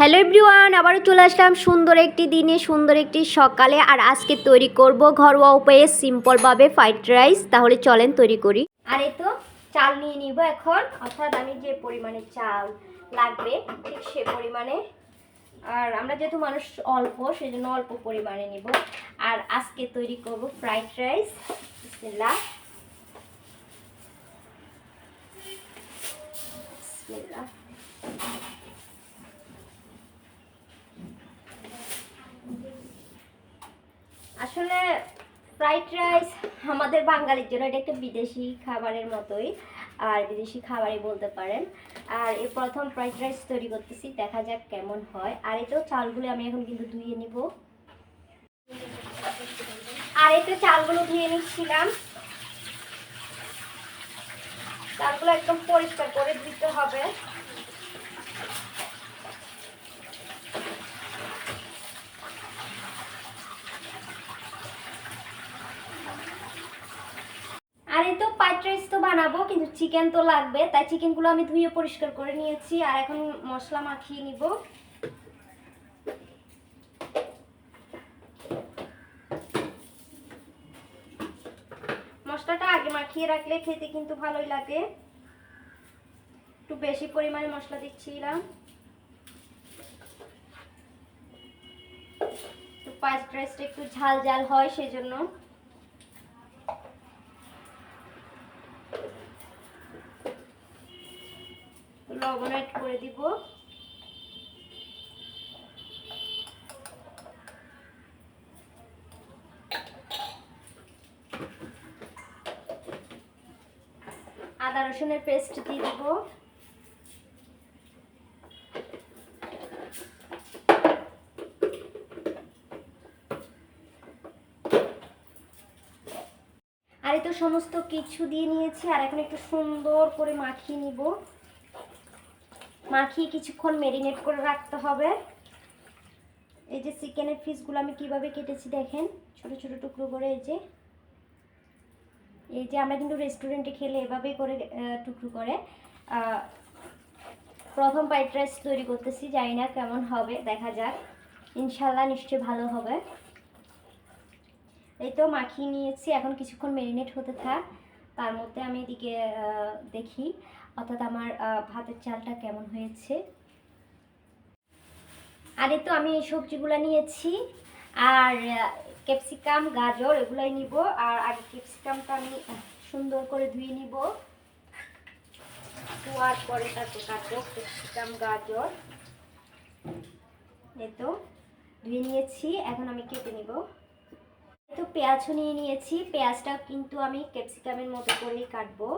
Hello everyone, আবারও চলে আসলাম সুন্দর একটি দিনে, সুন্দর একটি সকালে। আর আজকে তৈরি করব ঘরোয়া উপায়ে সিম্পলভাবে ফ্রাইড রাইস। তাহলে চলেন তৈরি করি। আর এই তো চাল নিয়ে নিব এখন। অর্থাৎ আমি যে পরিমাণে চাল লাগবে, ঠিক সে পরিমাণে। আর আমরা যেহেতু মানুষ অল্প, সেজন্য অল্প পরিমাণে নিব। আর আজকে তৈরি করব ফ্রাইড রাইস। বিসমিল্লাহ। আসলে ফ্রাইড রাইস আমাদের বাঙালির জন্য এটা একটা বিদেশি খাবারের মতোই, আর বিদেশি খাবারই বলতে পারেন। আর এই প্রথম ফ্রাইড রাইস তৈরি করতেছি, দেখা যাক কেমন হয়। আর এটাও চালগুলো আমি এখন কিন্তু ধুয়ে নিব। আর এতে চালগুলো ধুয়ে নিচ্ছিলাম। চালগুলো একদম পরিষ্কার করে দিতে হবে। আর এই তো ফ্রাইড রাইস তো বানাবো, কিন্তু চিকেন তো লাগবে। তাই চিকেনগুলো আমি ধুয়ে পরিষ্কার করে নিয়েছি, আর এখন মশলা মাখিয়ে নিব। মশলাটা আগে মাখিয়ে রাখলে খেতে কিন্তু ভালোই লাগে। একটু বেশি পরিমাণে মশলা দিচ্ছিলাম। ফ্রাইড রাইসটা একটু ঝাল ঝাল হয় সেজন্য। লবণ অ্যাড করে দিব। আদা রসুনের পেস্ট দিয়ে দিব। আর তো সমস্ত কিছু দিয়ে নিয়েছি, আর এখন একটু সুন্দর করে মাখিয়ে নিব। মাখিয়ে কিছুক্ষণ মেরিনেট করে রাখতে হবে। এই যে চিকেনের পিসগুলো আমি কীভাবে কেটেছি দেখেন, ছোট ছোট টুকরো করে এই যে। এই যে আমরা কিন্তু রেস্টুরেন্টে খেলে এভাবেই করে টুকরো করে। প্রথম ফ্রাইড রাইস তৈরি করতেছি, জানি না কেমন হবে, দেখা যাক। ইনশাল্লাহ নিশ্চয়ই ভালো হবে। এই তো মাখিয়ে নিয়েছি, এখন কিছুক্ষণ মেরিনেট হতে থাক। তার মধ্যে আমি এদিকে দেখি। অর্থাৎ আমার ভাতের চালটা কেমন হয়েছে? আর তো আমি এই সবজিগুলো নিয়েছি, আর ক্যাপসিকাম, গাজর এগুলাই নিব, আর আগে ক্যাপসিকামটা আমি সুন্দর করে ধুয়ে নিব। ধোয়ার পরে তারপর কাটবো ক্যাপসিকাম, গাজর। এই তো, ধুয়ে নিয়েছি, এখন আমি কেটে নিব। তো পেঁয়াজও নিয়ে নিয়েছি পেঁয়াজটা কিন্তু আমি ক্যাপসিকামের মতো করেই কাটবো।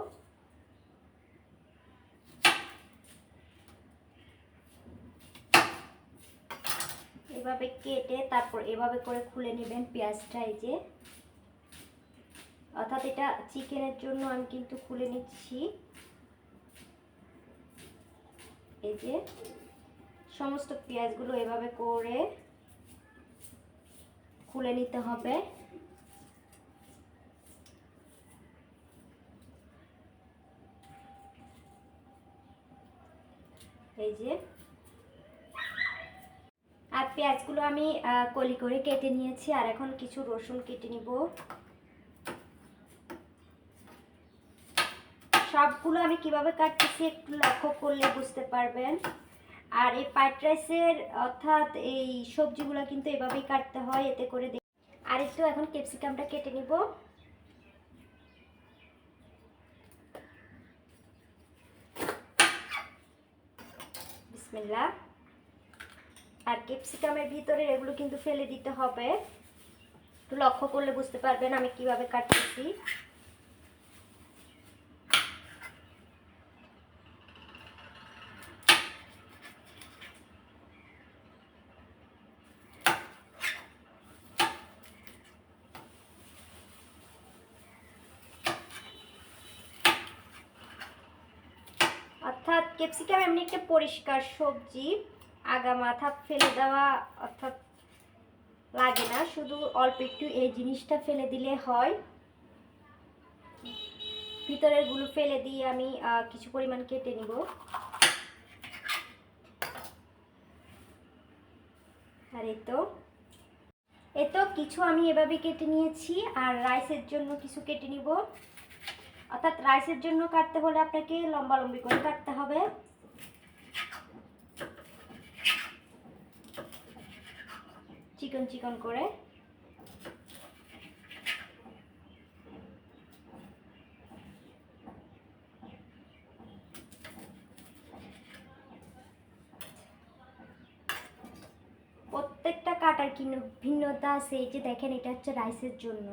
এভাবে কেটে তারপর এভাবে করে খুলে নেবেন পেঁয়াজটা, এই যে। অর্থাৎ এটা চিকেনের জন্য আমি কিন্তু খুলে নিচ্ছি। এই যে, সমস্ত পেঁয়াজগুলো এভাবে করে খুলে নিতে হবে। এই যে পেঁয়াজগুলো আমি কলি করে কেটে নিয়েছি, আর এখন কিছু রসুন কেটে নিব। সবগুলো আমি কীভাবে কাটতেছি একটু লক্ষ্য করলে বুঝতে পারবেন। আর এই ফ্রাইড রাইসের, অর্থাৎ এই সবজিগুলো কিন্তু এভাবেই কাটতে হয়, এতে করে আর একটু এখন ক্যাপসিকামটা কেটে নিব। বিসমিল্লাহ। আর ক্যাপসিকামের ভিতরে এগুলো কিন্তু ফেলে দিতে হবে। একটু লক্ষ্য করলে বুঝতে পারবেন আমি কীভাবে কাটতেছি। অর্থাৎ ক্যাপসিকাম এমনি একটা পরিষ্কার সবজি। আগা মাথা ফেলে দেওয়া অর্থাৎ লাগে না, শুধু অল্প একটু এই জিনিসটা ফেলে দিলে হয়। ভিতরেরগুলো ফেলে দিয়ে আমি কিছু পরিমাণ কেটে নিব। আর এই তো। এ তো কিছু আমি এভাবে কেটে নিয়েছি, আর রাইসের জন্য কিছু কেটে নিব। অর্থাৎ রাইসের জন্য কাটতে হলে আপনাকে লম্বা লম্বি করে কাটতে হবে। চিকন চিকন করে। প্রত্যেকটা কাটার কিন্তু ভিন্নতা আছে, এই যে দেখেন, এটা হচ্ছে রাইসের জন্য।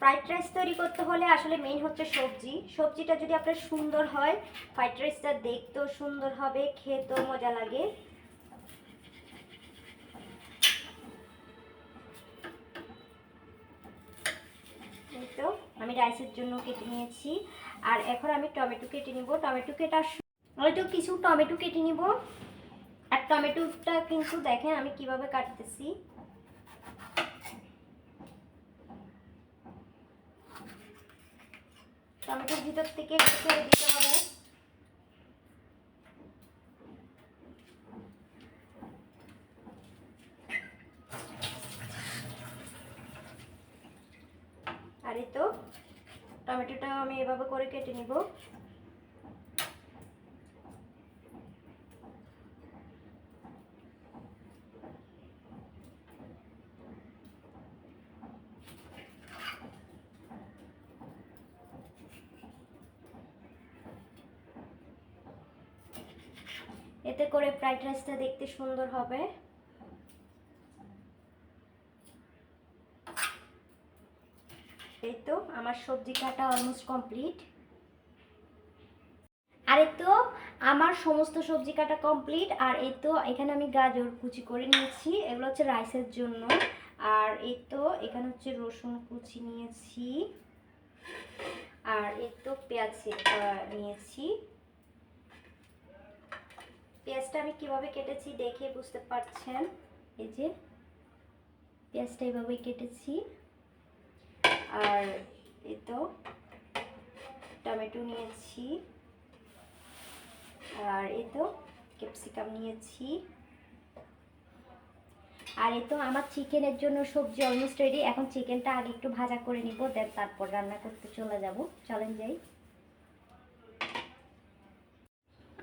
ফ্রাইড রাইস তৈরি করতে হলে আসলে মেইন হচ্ছে সবজি। সবজিটা যদি আপনার সুন্দর হয় ফ্রাইড রাইসটা দেখতেও সুন্দর হবে, খেতেও মজা লাগে। তো, আমি রাইসের জন্য কেটে নিয়েছি। আর এখন আমি টমেটো কেটে নিব। টমেটো কেটার একটু কিছু টমেটো কেটে নিব। আর টমেটোটা কিন্তু দেখেন আমি কীভাবে কাটতেছি। টমেটোর ভিতর থেকে ছেড়ে দিতে হবে আর এই তো টমেটোটা আমি এভাবে করে কেটে নিব এতে করে ফ্রাইড রাইসটা দেখতে সুন্দর হবে। এই তো আমার সবজি কাটা অলমোস্ট কমপ্লিট আর তো আমার সমস্ত সবজি কাটা কমপ্লিট আর এই তো এখানে আমি গাজর কুচি করে নিয়েছি। এগুলো হচ্ছে রাইসের জন্য। আর এই তো এখানে হচ্ছে রসুন কুচি নিয়েছি। আর এই তো পেঁয়াজ নিয়েছি। পেঁয়াজটা আমি কীভাবে কেটেছি দেখে বুঝতে পারছেন? এই যে, পেঁয়াজটা এইভাবে কেটেছি। আর এই তো টমেটো নিয়েছি। আর এই তো ক্যাপসিকাম নিয়েছি। আর এই তো আমার চিকেনের জন্য সবজি অলমোস্ট রেডি এখন চিকেনটা আগে একটু ভাজা করে নিব, দেন তারপর রান্না করতে চলে যাব। চলেন যাই।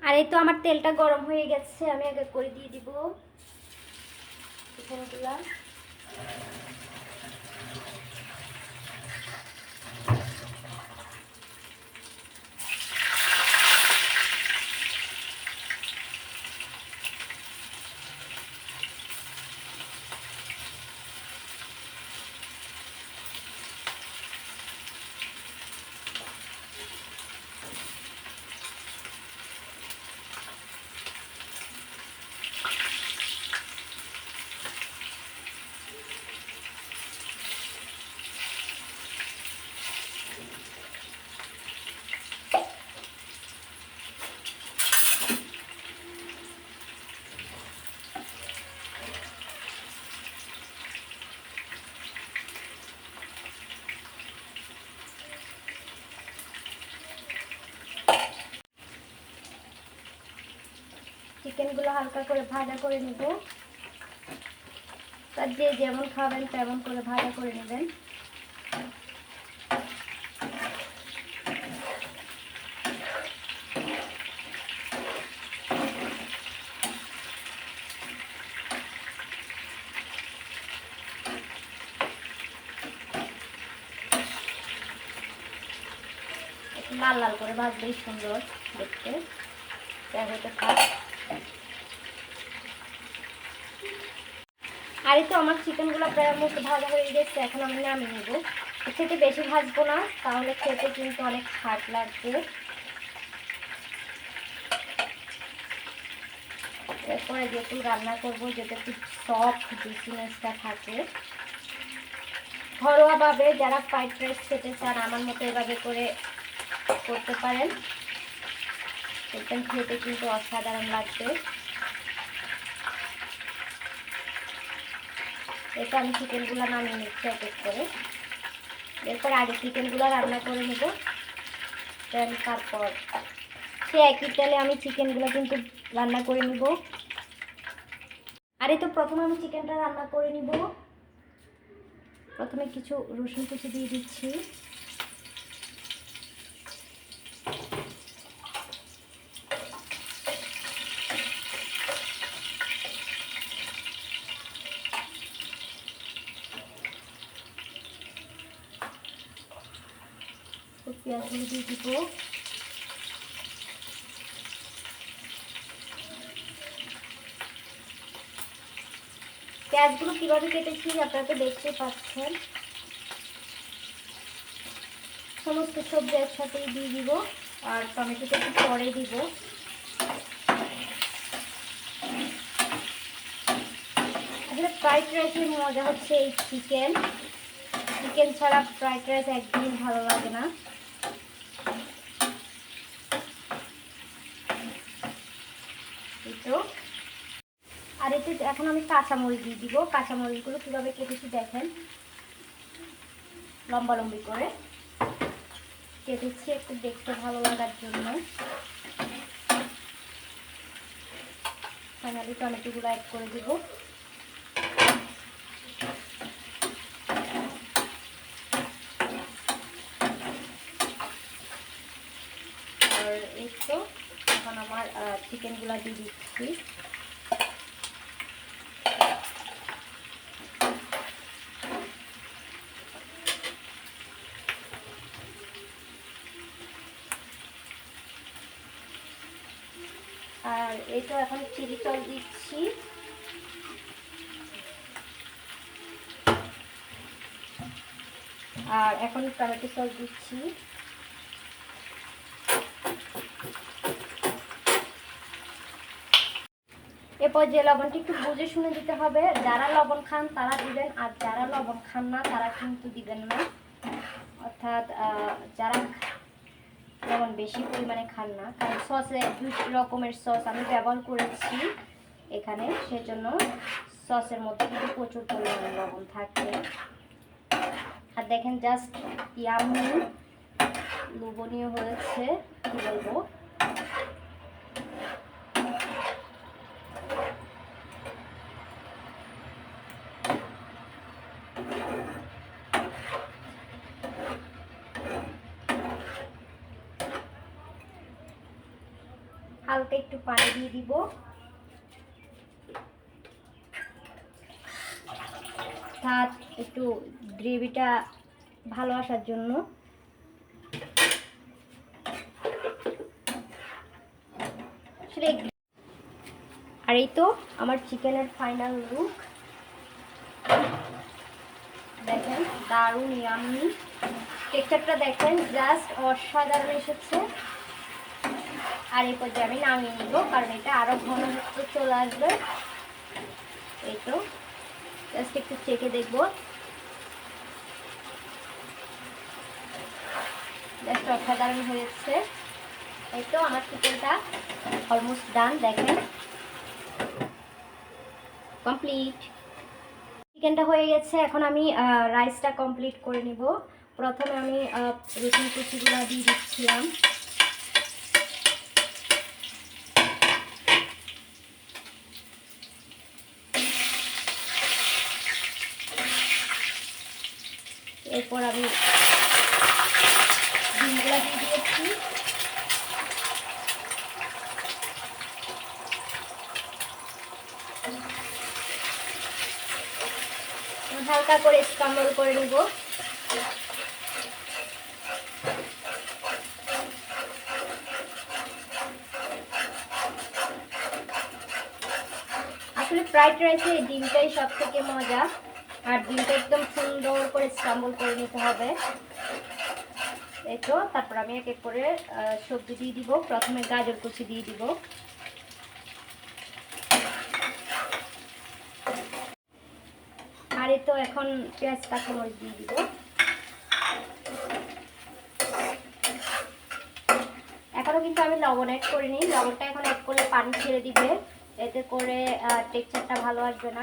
আর এই তো আমার তেলটা গরম হয়ে গেছে আমি আগে করে দিয়ে দিব। চিকেনগুলা চিকেনগুলো হালকা করে ভাজা করে নেব। তার যে যেমন খাবেন তেমন করে ভাজা করে নেবেন। লাল লাল করে ভাজলেই সুন্দর দেখতে। আর তো আমার চিকেনগুলো প্রায় মুখ ভাজা হয়ে গেছে, এখন আমি নামিয়ে নেব। থেকে বেশি ভাজবো না, তাহলে খেতে কিন্তু অনেক খাট লাগবে। এরপরে যেহেতু রান্না করব যেটা একটু সফট জুসিনেসটা থাকে, ঘরোয়াভাবে যারা ফ্রাইড রাইস খেতে চান, আমার মতো এভাবে করে করতে পারেন। একদম খেতে কিন্তু অসাধারণ লাগবে। এটা আমি চিকেনগুলো নামিয়ে নিচ্ছি এক এক করে। এরপর আগে চিকেনগুলো রান্না করে নেব। দেন তারপর সে একই তেলে আমি চিকেনগুলো কিন্তু রান্না করে নিব। আরে তো প্রথমে আমি চিকেনটা রান্না করে নিব। প্রথমে কিছু রসুন কুচি দিয়ে দিচ্ছি। তো পেঁয়াজগুলো দিয়ে দিব। পেঁয়াজগুলো কীভাবে কেটেছি আপনারা তো দেখতে পাচ্ছেন। সমস্ত সবজি একসাথেই দিয়ে দিব আর টমেটোটা একটু পরে দিব। আসলে ফ্রাইড রাইসের মজা হচ্ছে এই চিকেন। চিকেন ছাড়া ফ্রাইড রাইস একদমই ভালো লাগে না। এই আর এতে এখন আমি কাঁচামরিচ দিয়ে দিব। কাঁচামরিচগুলো কীভাবে কেটেছি দেখেন। লম্বা লম্বি করে। কেটেছি একটু দেখতে ভালো লাগার জন্য। ফাইনালি টমেটোগুলো অ্যাড করে দিব আর এই তো এখন আমার চিকেনগুলো দিয়ে দিচ্ছি। আর এই তো এখন চিলি সস দিচ্ছি। আর এখন টমেটো সস দিচ্ছি। এরপর যে লবণটি একটু বুঝে শুনে দিতে হবে, যারা লবণ খান তারা দিবেন, আর যারা লবণ খান না তারা কিন্তু দিবেন না। অর্থাৎ যারা লবণ বেশি পরিমাণে খান না, কারণ সসে দুই রকমের সস আমি ব্যবহার করেছি এখানে, সেজন্য সসের মধ্যে কিন্তু প্রচুর পরিমাণে লবণ থাকে। আর দেখেন জাস্ট ইয়ামি লোভনীয় হয়েছে, কি বলব হালকা একটু পানি দিয়ে দিব। অর্থাৎ একটু গ্রেভিটা ভালো আসার জন্য। আর এই তো আমার চিকেনের ফাইনাল লুক দেখেন দারুণ ইয়ামি টেক্সচারটা দেখেন জাস্ট অসাধারণ এসেছে। আর এই পর্যায়ে আমি নামিয়ে নিব, কারণ এটা আরও ঘন চলে আসবে। এই তো একটু চেকে দেখব। অসাধারণ হয়েছে। এই তো, আমার চিকেনটা অলমোস্ট ডান দেখেন। কমপ্লিট চিকেনটা হয়ে গেছে, এখন আমি রাইসটা কমপ্লিট করে নিব। প্রথমে আমি রসুন কুচিগুলো দিয়ে দিচ্ছিলাম এরপর আমি ডিমগুলা দিয়ে দিয়েছি হালকা করে স্ক্রাম্বল করে নিব। আসলে ফ্রাইড রাইসে ডিমটাই সব থেকে মজা, আর ডিমটা একদম সুন্দর করে স্ক্রাম্বল করে নিতে হবে। এই তো, তারপর আমি এক এক করে সবজি দিয়ে দিব। প্রথমে গাজর কুচি দিয়ে দিব। আর তো এখন পেঁয়াজ কাঁচামরিচ দিয়ে দিব। এখনও কিন্তু আমি লবণ অ্যাড করিনি। লবণটা এখন অ্যাড করলে পানি ছেড়ে দিবে। এতে করে টেক্সচারটা ভালো আসবে না।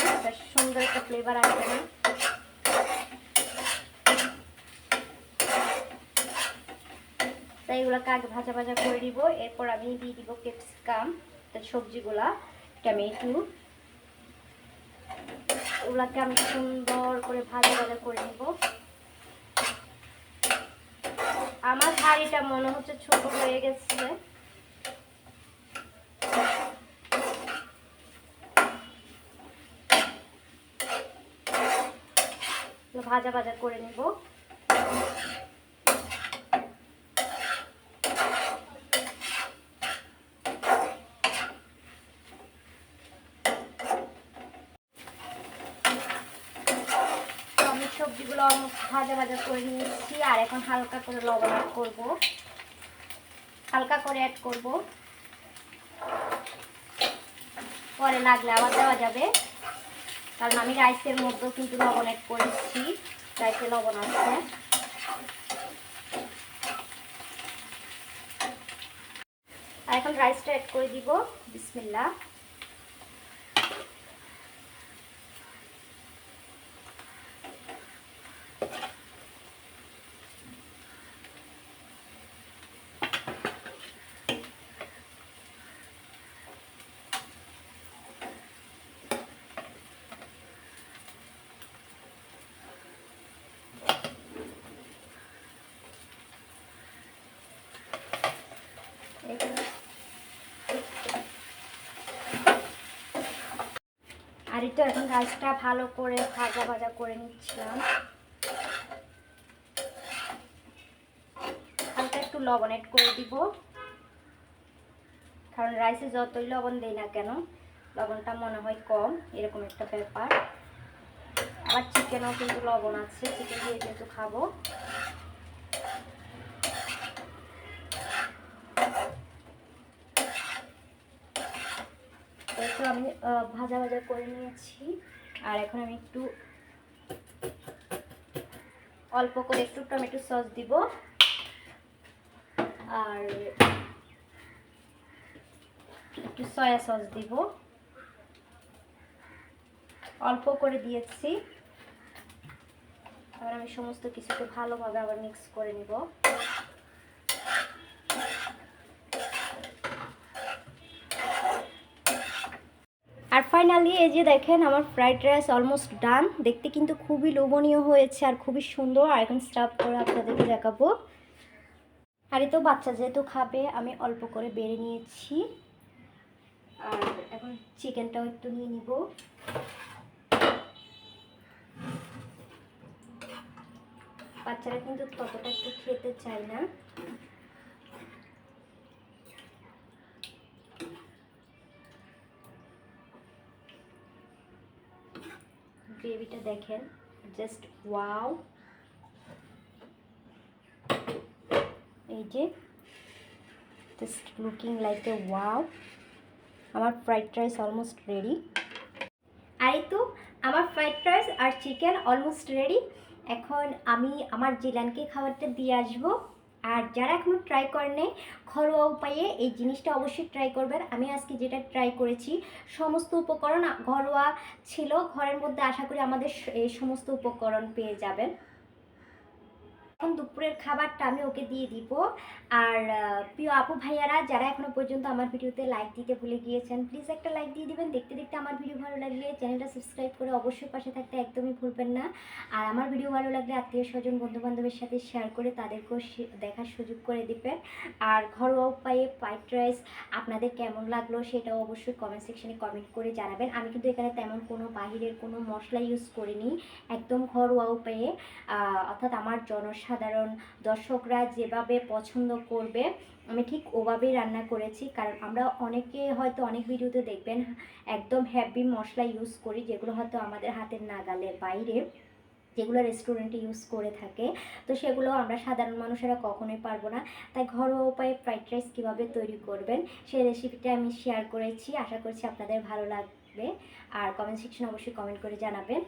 সুন্দর একটা ফ্লেভার আসবে না। তাই এগুলোকে আগে ভাজা ভাজা করে দিব এরপর আমি দিয়ে দিব ক্যাপসিকাম সবজিগুলা, টমেটো ওগুলাকে আমি সুন্দর করে ভালো ভাজা করে নেব। আমার হাড়িটা মনে হচ্ছে ছোট হয়ে গেছে। ভাজা ভাজা করে নিব তো আমি সবজিগুলো almost ভাজা করে নিয়েছি আর এখন হালকা করে লবণ অ্যাড করব। হালকা করে অ্যাড করব। পরে লাগলে আবার দেওয়া যাবে। কারণ আমি রাইসের মধ্যেও কিন্তু লবণ অ্যাড করেছি। রাইসে লবণ আছে। আর এখন রাইসটা অ্যাড করে দিব। বিসমিল্লা আর এটা এখন রাইসটা ভালো করে ভাজা ভাজা করে নিচ্ছিলাম। হালকা একটু লবণ অ্যাড করে দিব। কারণ রাইসে যতই লবণ দেই না কেন, লবণটা মনে হয় কম, এরকম একটা ব্যাপার। আবার চিকেনও কিন্তু লবণ আছে চিকেন দিয়ে যেহেতু খাব এই তো আমি ভাজা ভাজা করে নিয়েছি। আর এখন আমি একটু অল্প করে একটু টমেটো সস দিব। আর একটু সয়া সস দিব। অল্প করে দিয়েছি। আবার আমি সমস্ত কিছুকে ভালোভাবে আবার মিক্স করে নিব আর ফাইনালি এই যে দেখেন, আমার ফ্রাইড রাইস অলমোস্ট ডান দেখতে কিন্তু খুবই লোভনীয় হয়েছে আর খুবই সুন্দর। আর এখন স্টাফ করে আপনাদেরকে দেখাবো। আর তো বাচ্চা যেহেতু খাবে, আমি অল্প করে বেড়ে নিয়েছি। আর এখন চিকেনটাও একটু নিয়ে নিব। বাচ্চারা কিন্তু ততটা একটু খেতে চায় না। দেখেন জাস্ট ওয়াও এই যে just looking like a wow আমার ফ্রাইড রাইস অলমোস্ট রেডি আরে তো, আমার ফ্রাইড রাইস আর চিকেন অলমোস্ট রেডি এখন আমি আমার জিলানকে খাবারটা দিয়ে আসব। আর যারা এখনও ট্রাই করেনি ঘরোয়া উপায়ে এই জিনিসটা অবশ্যই ট্রাই করবেন। আমি আজকে যেটা ট্রাই করেছি, সমস্ত উপকরণ ঘরোয়া ছিল, ঘরের মধ্যে আশা করি আমাদের এই সমস্ত উপকরণ পেয়ে যাবেন। দুপুরের খাবারটা আমি ওকে দিয়ে দিব। আর প্রিয় আপু ভাইয়ারা, যারা এখনও পর্যন্ত আমার ভিডিওতে লাইক দিতে ভুলে গিয়েছেন প্লিজ একটা লাইক দিয়ে দিবেন। দেখতে দেখতে আমার ভিডিও ভালো লাগলে চ্যানেলটা সাবস্ক্রাইব করে অবশ্যই পাশে থাকতে একদমই ভুলবেন না। আর আমার ভিডিও ভালো লাগলে আত্মীয় স্বজন বন্ধু বান্ধবের সাথে শেয়ার করে তাদেরকেও দেখার সুযোগ করে দিবেন। আর ঘরোয়া উপায়ে ফ্রাইড রাইস আপনাদের কেমন লাগল সেটাও অবশ্যই কমেন্ট সেকশনে কমেন্ট করে জানাবেন। আমি কিন্তু এখানে তেমন কোনো বাহিরের কোনো মশলা ইউজ করিনি, একদম ঘরোয়া উপায়ে। অর্থাৎ আমার জনসাধারণ দর্শকরা যেভাবে পছন্দ করবে, আমি ঠিক ওভাবেই রান্না করেছি। কারণ আমরা অনেকে হয়তো অনেক ভিডিওতে দেখবেন, একদম হ্যাভি মশলা ইউজ করি, যেগুলো হয়তো আমাদের হাতের নাগালে বাইরে, যেগুলো রেস্টুরেন্টে ইউজ করে থাকে। তো সেগুলো আমরা সাধারণ মানুষেরা কখনোই পারব না। তাই ঘরোয়া উপায়ে ফ্রাইড রাইস কীভাবে তৈরি করবেন, সেই রেসিপিটা আমি শেয়ার করেছি। আশা করছি আপনাদের ভালো লাগবে। আর কমেন্ট সেকশনে অবশ্যই কমেন্ট করে জানাবেন।